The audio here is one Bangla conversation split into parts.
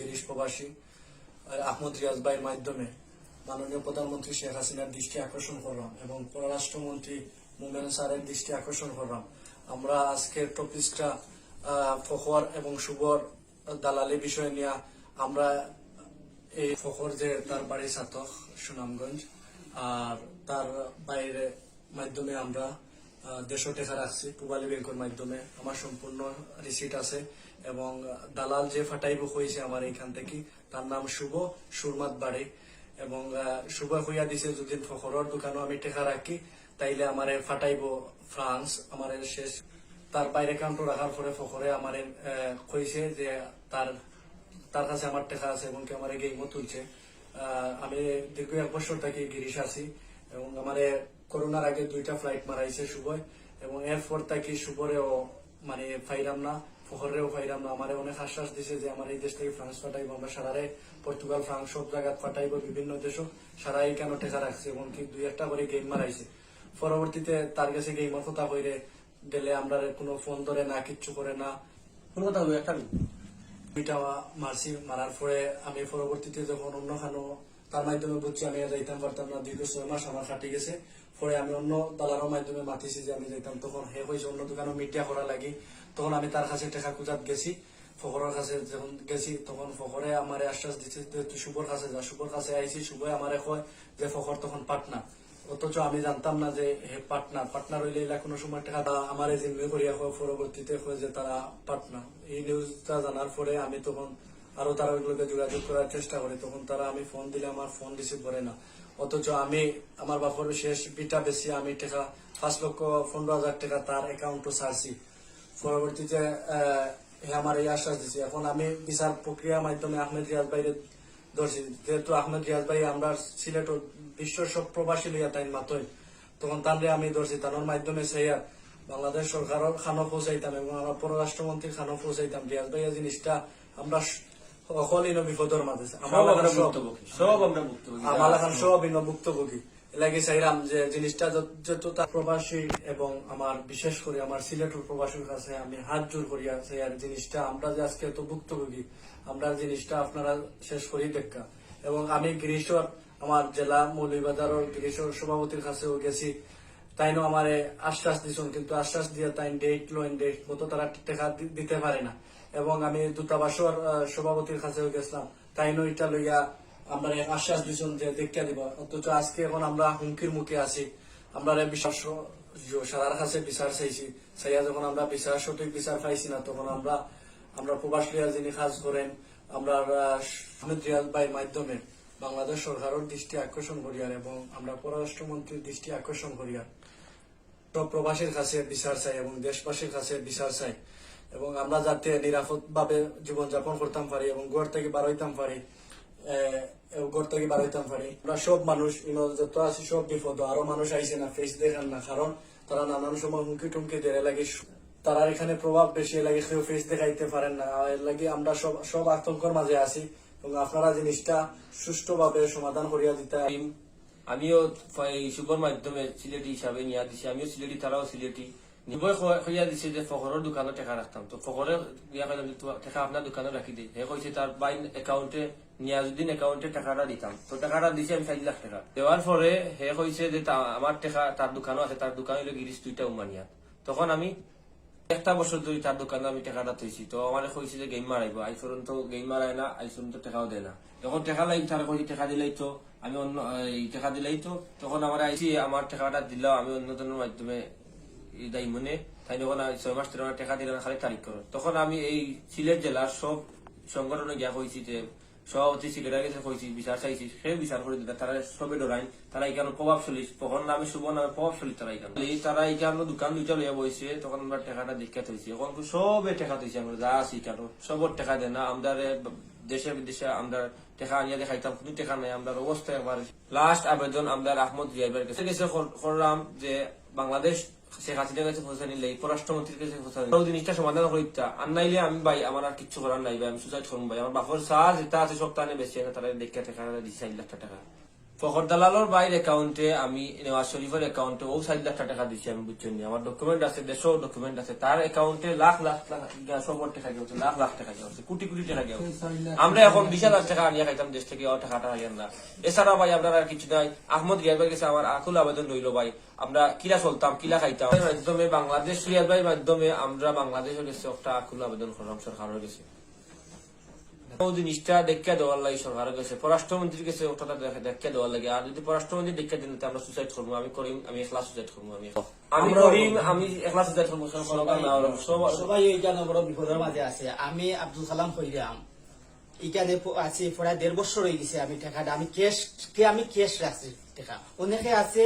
গিরিশ প্রবাসী আহমদ রিয়াজ ভাইয়ের মাধ্যমে মাননীয় প্রধানমন্ত্রী শেখ হাসিনার দৃষ্টি আকর্ষণ করলাম এবং পররাষ্ট্রমন্ত্রী মোমেন স্যারের দৃষ্টি আকর্ষণ করলাম। আমরা আজকের টপিকটা ফখর এবং শুভর দালালি বিষয় নিয়ে আমরা এই ফখর যে তার বাড়ি সাতক সুনামগঞ্জ আর তার বাইরে মাধ্যমে আমরা দেড়শো টাকা রাখছি, পুবালি ব্যাংকের মাধ্যমে। আমার সম্পূর্ণ রিসিট আছে এবং দালাল যে ফাটাইব হয়েছে আমার এখান থেকে, তার নাম শুভ সুরমাত বাড়ি। এবং শুভ হইয়া দিছে যদি ফখরের দোকানও আমি টাকা রাখি, তাইলে আমার ফাটাইব ফ্রান্স, আমার শেষ। তার বাইরে কাউন্ট রাখার পরে ফখরে আমার কইছে যে তার তার কাছে আমার টাকা আছে এবং আমার গেমও তুলছে। আমি দীর্ঘ এক বছর থেকে গিরিশ আছি এবং আমার করোনার আগে দুইটা ফ্লাইট মারাইছে শুভয় এবং এরপর থেকে শুভরেও মানে ফাইরাম না ফখরেও ফাইরাম না। আমার অনেক আশ্বাস দিছে যে আমার এই দেশ থেকে ফ্রান্স ফাটাইবো আমরা সারারে পর্তুগাল ফ্রান্স সব জায়গা ফাটাইবো বিভিন্ন দেশও সারাই কেন টেকা রাখছে এবং কি দুই একটা করে গেম মারাইছে। পরবর্তীতে তার কাছে গেমের কথা কইরে গেলে আমরা কোনো ফোন ধরে না কিচ্ছু করে না। কোনো কথা একটা দুইটা মারছি মারার পরে আমি পরবর্তীতে যখন অন্য খানো তার মাধ্যমে বুঝছি আমি যাইতাম পারতাম না দীর্ঘ ছয় মাস আমার কাটি গেছে। পরে আমি অন্য দালারের মাধ্যমে মাতিছি যে আমি যাইতাম। তখন হে হয়েছে অন্য দোকানে মিডিয়া করা লাগি। তখন আমি তার কাছে টাকা খুঁজাত গেছি। ফখরের কাছে যখন গেছি, তখন ফখরে আমার আশ্বাস দিচ্ছে যে তুই শুভর কাছে যা শুভর কাছে আইছি শুভই আমারে কয় যে ফখর তখন পাটনা। অথচ আমি জানতাম না যে হে পাটনার পাটনার হইলে এলা কোনো সময় টাকা আমার জিম্মি করিয়া পরবর্তীতে হয় যে তারা পাটনা। এই নিউজটা জানার পরে আমি তখন আরও তারা ওইগুলোকে যোগাযোগ করার চেষ্টা করে। তখন তারা আমি ফোন দিলে আমার ফোন রিসিভ করে না। অথচ আমি, আমার বাপর শেষ বিটা বেশি আমি টাকা পাঁচ লক্ষ পনেরো হাজার টাকা তার অ্যাকাউন্টও ছাড়ছি। পরবর্তীতে আমার এই আশ্বাস দিচ্ছে এখন আমি বিচার প্রক্রিয়ার মাধ্যমে আহমেদ রিয়াজ ভাইরে ধরছি। যেহেতু আহমেদ রিয়াজ ভাই আমরা সিলেট ও বিশ্ব সব প্রবাসী লইয়া তাই মাতই, তখন তাহলে আমি ধরছি। তার মাধ্যমে সেইয়া বাংলাদেশ সরকারের খানো পৌঁছাইতাম এবং আমার পররাষ্ট্রমন্ত্রী খানো পৌঁছাইতাম। রিয়াজ ভাইয়া জিনিসটা আমরা সকলই বিপদের মাঝে আমার আমরা সব- আমরা ভুক্তভোগী আমার এখন সব ভুক্তভোগী এলাকি চাইলাম যে জিনিসটা যত- যত প্রবাসী এবং আমার বিশেষ করে আমার সিলেটের প্রবাসীর কাছে আমি হাত জোর করিয়া আর জিনিসটা আমরা যে আজকে এত ভুক্তভোগী আমরা জিনিসটা আপনারা শেষ করি দেখা। এবং আমি গিরিশ্বর আমার জেলা মৌলভীবাজারের গিরিশ্বর সভাপতির কাছেও গেছি। তাইনও আমার আশ্বাস দিছুন কিন্তু আশ্বাস দিয়ে তাই ডেট লোন ডেট মতো তারা টাকা দিতে পারে না। এবং আমি দূতাবাসর সভাপতির কাছেও গেছিলাম। তাইনও এটা লইয়া আমরা আশ্বাস দিছুন যে দেখা দিব। অথচ আজকে এখন আমরা হুমকির মুখে আছি। আমরা বিশ্বাস সারার কাছে বিচার চাইছি চাইয়া যখন আমরা বিচার সঠিক বিচার পাইছি না তখন আমরা আমরা প্রবাস লিয়া যিনি কাজ করেন আমরা আহ, আহমেদ রিয়াজ ভাইয়ের মাধ্যমে বাংলাদেশ সরকারের দৃষ্টি আকর্ষণ করিয়ার এবং আমরা পররাষ্ট্রমন্ত্রীর দৃষ্টি আকর্ষণ করিয়ার। সব প্রবাসীর কাছে বিচার চাই এবং দেশবাসীর কাছে বিচার চাই। এবং আমরা যাতে নিরাপদ ভাবে জীবনযাপন করতাম পারি এবং গড় থেকে বার হইতাম পারি গড় থেকে বার হইতাম পারি। আমরা সব মানুষ যত আছি সব বিপদ, আরও মানুষ আইছে না ফেস দেখান না, কারণ তারা নানান সময় হুমকি টুমকি দেয় লাগে তারা এখানে প্রভাব বেশি লাগে কেউ ফেস দেখাইতে পারেন না। এর লাগে আমরা সব সব আতঙ্কর মাঝে আছি এবং আপনারা জিনিসটা সুষ্ঠুভাবে সমাধান করিয়া দিতে আমিও এই শুভর মাধ্যমে সিলেটি হিসাবে নিয়ে দিছি আমিও সিলেটি, তারাও সিলেটি। নিবই হইয়া দিছে যে ফখরের দোকানে টাকা রাখতাম তো ফখরে দিয়া কইলাম যে টাকা আপনার দিতাম তো টাকাটা দিছে আমি চার লাখ টাকা যে আমার তখন আমি একটা বছর ধরে তার দোকানে আমি টাকাটা থইছি তো আমার কইছে যে গেম মারাইবো আইফোন তো গেম মারায় না আইফোন তো টাকাও দেয় না যখন টাকা লাগি তারা কইছে টাকা দিলেই তো আমি অন্য টাকা দিলেই তো তখন আমার আইসি আমার টাকাটা দিলাম আমি অন্যজনের মাধ্যমে মনে, তাই যখন ছয় মাস দিলাম খালি তারিখ করো। তখন আমি এই সিলেট জেলার সব সংগঠনে গিয়া কইছি যে, সভাপতি সেক্রেটারি কইছি, বিচার চাইছি, সে বিচার করে তারা সবে ডরাইন, তারা এখানে প্রভাবশালী। তখন নামে শুভ নামে প্রভাবশালী তারা এখানে। এই তারা এখানে দোকান দুইটা লইয়া বইছে, তখন আমরা টাকাটা থইছি। এখন সবে টাকা থইছি আমরা, যা আছি কেন সবর টাকা দেয় না আমরা দেশে বিদেশে আমরা টাকা আনিয়া দেখাইতাম, কোনো টাকা নাই আমরা অবস্থা একবার। লাস্ট আবেদন আমরা আহমদ রিয়াবের কাছে। গেছে কর- করলাম যে বাংলাদেশ শেখ হাসিনার কাছে খোঁজা নিলে পররাষ্ট্রমন্ত্রীর কাছে খোঁজা নিলে। জিনিসটা সমাধান করিতা। আর নাইলে আমি ভাই, আমার আর কিচ্ছু করার নাই ভাই, আমি সুসাইড করব ভাই। আমার বাপর সার যেটা আছে সপ্তাহে বেশি না তারা দেখে টাকা দিচ্ছে এক লাখ টাকা। ফখর দালালর বাইর অ্যাকাউন্টে আমি নেওয়াজ শরীফের অ্যাকাউন্টে ও সাত লাখ টাকা দিচ্ছি আমি বুঝছেন। আমার ডকুমেন্ট আছে, দেশও ডকুমেন্ট আছে। তার অ্যাকাউন্টে লাখ লাখ টাকা সবর টাকা গেছে লাখ লাখ টাকা গেছে কোটি কোটি টাকা গেছে আমরা এখন বিশ হাজার টাকা আনিয়া খাইতাম, দেশ থেকে ও টাকাটা হাইয়ান না এছাড়া ভাই, আপনার আর কিছু নাই। আহমদ রিয়াদ ভাই কাছে আমার আকুল আবেদন রইল ভাই। আমরা কিলা চলতাম, কিলা খাইতাম। মাধ্যমে বাংলাদেশ রিয়াদ ভাইয়ের মাধ্যমে আমরা বাংলাদেশের কাছে একটা আকুল আবেদন করলাম সরকারের কাছে ও জিনিসটা দেখা দেওয়ার লাগে সরকারের কাছে পররাষ্ট্রমন্ত্রীর কাছে ওটা দেখা দেওয়ার লাগে। আর যদি পররাষ্ট্রমন্ত্রী দেখা দিন আমরা সুসাইড করব। আমি করিম আমি একলা সুসাইড করব আমি আমি করিম আমি একলা সুসাইড করব সরকার না হলো সব- সবাই এইখানে বড় বিপদের মাঝে আছে। আমি আব্দুল সালাম কইরাম। এখানে আছি প্রায় দেড় বছর হয়ে গেছে আমি টাকাটা আমি ক্যাশ কে আমি ক্যাশ রাখছি টাকা অনেকে আছে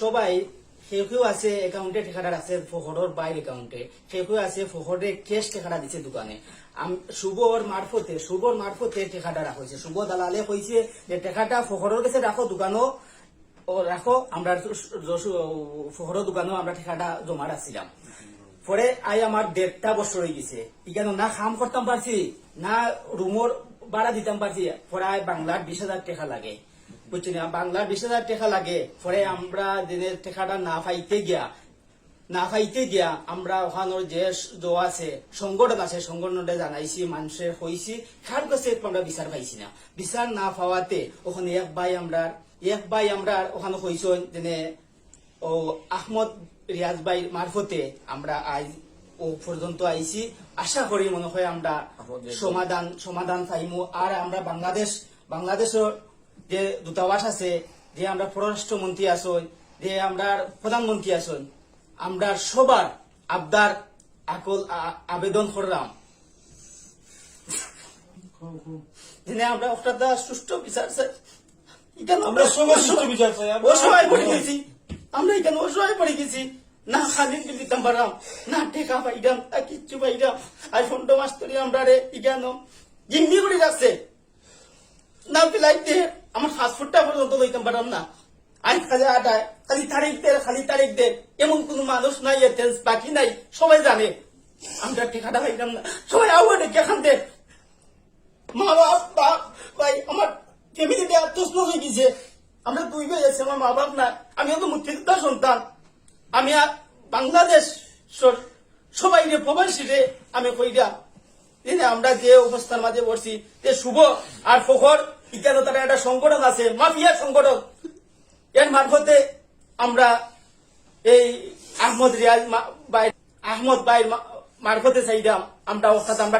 সবাই কেউ আছে একাউন্টে টাকাটা আছে ফহরের বাইর একাউন্টে কেউ আছে ফহরে ক্যাশ ঠেকাটা দিছে দোকানে। শুভর মারফতে শুভর মারফতে ঠেকাটা রাখা হয়েছে শুভ দালালে কইছে যে ঠেকাটা ফহরের কাছে রাখো দোকানও ও রাখো আমরা ফহরের দোকানও আমরা ঠেকাটা জমা রাখছিলাম পরে আই আমার দেড়টা বছর হয়ে গেছে। এখানে না খাম করতাম পারছি না রুমর ভাড়া দিতাম পারছি পরে বাংলার বিশ হাজার টাকা লাগে। বুঝছি না বাংলার বিশ হাজার টাকা লাগে পরে আমরা দিনের টাকাটা না পাইতে গিয়া না পাইতে গিয়া আমরা ওখানোর যে আছে সংগঠন আছে সংগঠনটা জানাইছি মানুষের হইছি কার কাছে আমরা বিচার পাইছি না। বিচার না পাওয়াতে ওখানে এক ভাই আমরা এক ভাই আমরা ওখানে হইছেন যেনে ও আহমদ রিয়াজ ভাই মারফতে আমরা আজ ও পর্যন্ত আইছি। আশা করি মনে হয় আমরা। সমাধান সমাধান পাইমু। আর আমরা বাংলাদেশ বাংলাদেশের যে দূতাবাস আছে যে আমরা পররাষ্ট্রমন্ত্রী আছেন যে আমরা প্রধানমন্ত্রী আছেন আমরা সবার আবদার আকল আবেদন করলাম। আমরা একটা সুষ্ঠু বিচার চাই। এখানে আমরা সবাই বিচার চাই। অসহায় পড়ে গেছি। আমরা এখানে অসহায় পড়ে গেছি। না খালি দিতাম পারাম না টেকা পাইতাম না কিচ্ছু ফোনটা মাস্টরি আমরা রে এখানে। জিম্মি করে যাচ্ছে। না পিলাইতে আমার ফাস্টফুডটা পর্যন্ত লইতাম পারাম না আজ খালি আটায়, খালি তারিখ দে, খালি তারিখ দে। এমন কোন মানুষ নাই এর বাকি নাই, সবাই জানে। আমরা টেকাটা পাইতাম না। সবাই আউয়া ডেকে খান দে মা বাপ বাপ ভাই, আমার ফ্যামিলিতে আত্মস্ন হয়ে গেছে। আমরা দুই ভাই আছি, আমার মা বাপ না। আমি তো মুক্তিযোদ্ধার সন্তান। আমি আর বাংলাদেশ সবাই রে, প্রবাসী রে, আমি কইরা। আমরা যে অবস্থার মাঝে পড়ছি, যে শুভ আর ফখর ইত্যাদি তারা একটা সংগঠন আছে মাফিয়া সংগঠন। এর মারফতে আমরা এই আহমদ রিয়াজ ভাই আহমদ ভাই মারফতে চাইদাম আমরা অর্থাৎ আমরা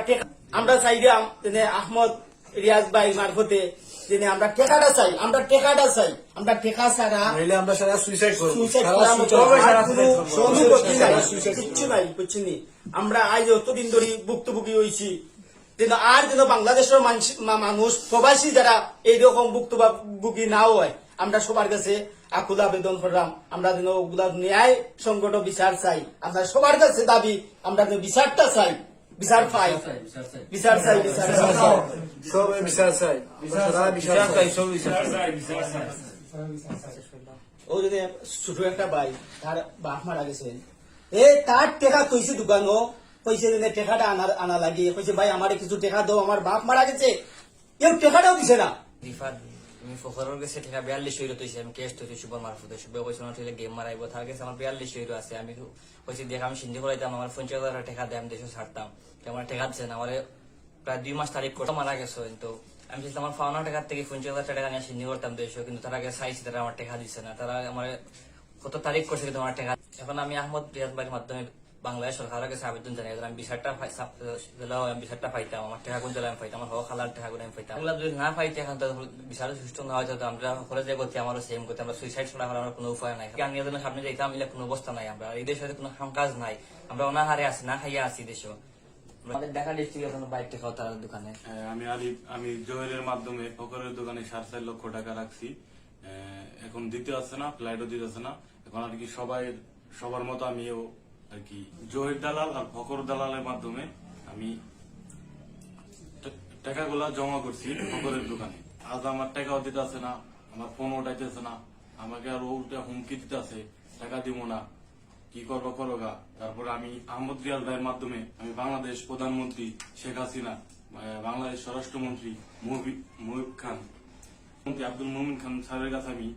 আমরা চাইদাম যেনে আহমদ রিয়াজ ভাই মারফতে টেকাটা চাই টেকাটা চাই টেকা ছাড়া সারা সুইসাইড করব। কোনো নাই, আমরা আজ অতদিন ধরে ভুক্তভোগী হয়েছি কিন্তু আর যেন বাংলাদেশের মানুষ প্রবাসী যারা এইরকম ভুক্তভোগী না হয় আমরা সবার কাছে আকুল আবেদন করলাম। আমরা যেন ওগুলা ন্যায় সংগঠ বিচার চাই। আমরা সবার কাছে দাবি আমরা যেন বিচারটা চাই। বিচার পাই। বিচার চাই বিচার চাই। বিচার চাই। বিচার বিচার চাই। চাই, সব বিচার চাই। ও যদি ছোট একটা ভাই তার বাপ মারা গেছে এ তার টেকা কইছে দোকানো কইছে যে টেকাটা আনা আনা কইছে, ভাই, আমার কিছু টেকা দাও, আমার বাপ মারা গেছে। টেকাটাও দিছে না। ফখরের কাছে টাকা আমি তৈছি সুপার মারফতে না তুই গেম কাছে আমার আছে। আমি দেখ, আমি সিন্ধি আমার পঞ্চাশ হাজার টাকা দেয় আমি দেশে ছাড়তাম। আমার টাকা দিচ্ছে না প্রায় দুই মাস তারিখ করতে মারা গেছে। তো আমি আমার পাওনা টাকার থেকে পঞ্চাশ হাজার টাকা নিয়ে সিন্ধি করতাম, দেশে। কিন্তু তারা আগে তারা আমার টাকা দিচ্ছে না। তারা আমার কত তারিখ করছে, কিন্তু আমার টাকা এখন আমি আহমদ রিয়াজ ভাইয়ের মাধ্যমে বাংলাদেশ সরকারের কাছে আবেদন জানাই আমি বিচারটা পাই- আমি বিচারটা পাইতাম আমার টাকা গুণ দিলে আমি পাইতাম আমার হওয়া খালার আমি পাইতাম এগুলো যদি না পাইতে এখন বিচার সুষ্ঠু না হয়তো আমরা সকলে যে করতে আমারও সেম করতে আমরা সুইসাইড ছাড়া আমার কোনো উপায় নাই। আমি এজন্য সামনে যাইতাম এলে কোনো অবস্থা নাই আমরা এই দেশের কোনো কাজ নাই। আমরা অনাহারে আছি না খাইয়া আছি দেশে আমাদের ঢাকা ডিস্ট্রিক্টে কোনো বাইক টেকাও তার দোকানে? হ্যাঁ, আমি আলি আমি মাধ্যমে ফকরের দোকানে সাড়ে চার লক্ষ টাকা রাখছি। আহ, এখন দিতে আসছে না ফ্লাইটও দিতে আসছে না। এখন আর কি সবাই সবার মতো আমিও আর কি জোহের দালাল আর ফকর দালালের মাধ্যমে আমি টাকাগুলা জমা করছি ফকরের দোকানে। আজ আমার টাকাও দিতে আসে না, আমার ফোন উঠাইতেছে না, আমাকে আর উল্টা হুমকি দিতে আছে টাকা দিব না, কি করব করো গা তারপরে আমি আহমদ রিয়াল ভাইয়ের মাধ্যমে আমি বাংলাদেশ প্রধানমন্ত্রী শেখ হাসিনা বাংলাদেশ স্বরাষ্ট্রমন্ত্রী মুহিব খান মন্ত্রী আব্দুল মোমিন খান স্যারের কাছে আমি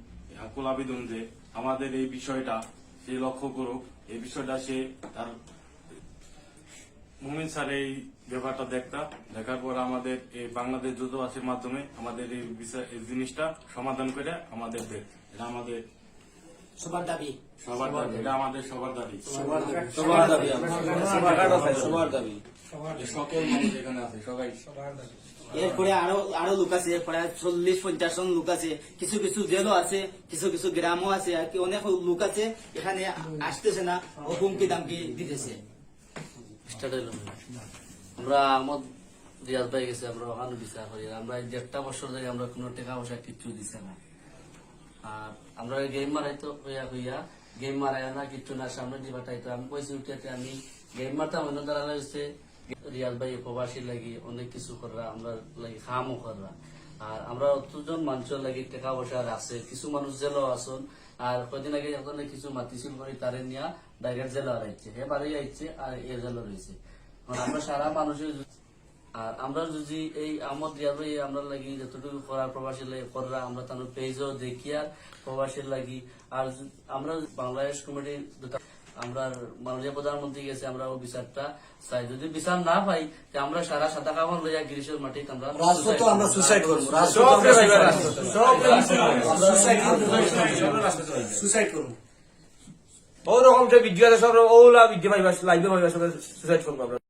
আকুল আবেদন যে আমাদের এই বিষয়টা সে লক্ষ্য করুক। এই বিষয়টা সে তার মুমিন স্যার এই ব্যাপারটা দেখতা দেখার পর আমাদের এই বাংলাদেশ দূতাবাসের মাধ্যমে আমাদের এই বিষয় এই জিনিসটা সমাধান করে আমাদের দেয় এটা আমাদের সবার দাবি সবার দাবি এটা আমাদের সবার দাবি সবার দাবি সবার দাবি এই সকল মানুষ এখানে আছে সবাই এরপরে আরও আরও লোক আছে প্রায় চল্লিশ, পঞ্চাশ জন লোক আছে। কিছু কিছু জেলও আছে, কিছু কিছু গ্রামও আছে, আর কি অনেক লোক আছে, এখানে আসতেছে না, ও হুমকি দামকি দিতেছে। আমরা আমদ রিয়াজ ভাই গেছে, আমরা ওখানে বিচার করি। আমরা দেড়টা বছর ধরে আমরা কোনো টাকা পয়সা কিচ্ছু দিছে না। আর আমরা গেম মারাইতো, হইয়া হইয়া গেম মারাই না, কিচ্ছু না সামনে দিয়ে পাঠাইতো আমি কইছি উঠিয়াতে আমি গেম মারতাম, অন্য দ্বারা হচ্ছে রিয়াজ ভাই প্রবাসী লাগি অনেক কিছু করা আমরা লাগি খামও করা আর আমরা অতজন মানুষের লাগি টাকা পয়সা আছে। কিছু মানুষ জেলও আসন আর কদিন আগে এখন কিছু মাতিছিল করে তারে নিয়ে ডাইরেক্ট জেলা আইছে হে বাড়ি আইছে আর এ জেলা রয়েছে। আমরা সারা মানুষের আর আমরা যদি এই আমদ ভাই, আমরা লাগি যতটুকু করার প্রবাসী লাগি করা আমরা তার পেজও দেখি আর প্রবাসীর লাগি। আর আমরা বাংলাদেশ কমিটির দুটা- আমরা মাননীয় প্রধানমন্ত্রী গেছে আমরা ও বিচারটা চাই। যদি বিচার না পাই যে আমরা সারা সাদা কাপড় লইয়া গ্রীষ্মের মাটি আমরা রাজপথ আমরা সুসাইড করব। সব আমরা রাজপথ। ওরকম যে আছে সব ওলা ভিডিও পাইবা লাইভে পাইবা সব সুসাইড করব আমরা।